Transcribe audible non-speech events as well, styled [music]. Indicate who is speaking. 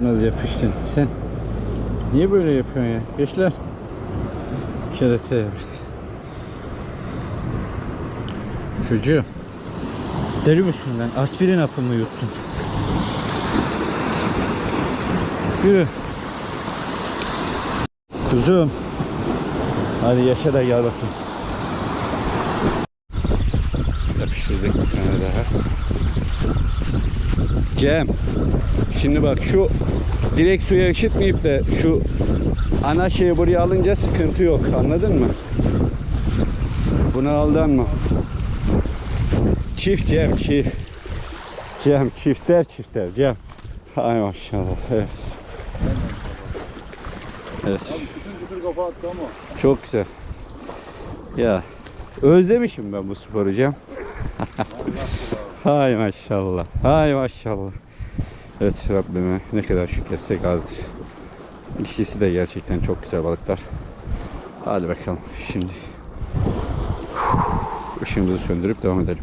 Speaker 1: Nasıl yapıştın sen? Niye böyle yapıyorsun ya? Gençler. Kereteye bak. Çocuğum. Deli misin lan? Aspirin hapımı yuttun. Yürü. Kuzum. Hadi yaşa da gel bakayım. Yapıştırdık bir tane daha. Cem. Şimdi bak şu direkt suya ışıtmayıp da şu ana şeyi buraya alınca sıkıntı yok. Anladın mı? Buna aldanma. Çift Cem çift. Cem çiftler çiftler Cem. Ay maşallah. Evet. Evet. Çok güzel. Ya özlemişim ben bu sporu Cem. [laughs] Hay maşallah. Hay maşallah. Evet Rabbime ne kadar şükretsek azdır. İkisi de gerçekten çok güzel balıklar. Hadi bakalım şimdi. Işığımızı söndürüp devam edelim.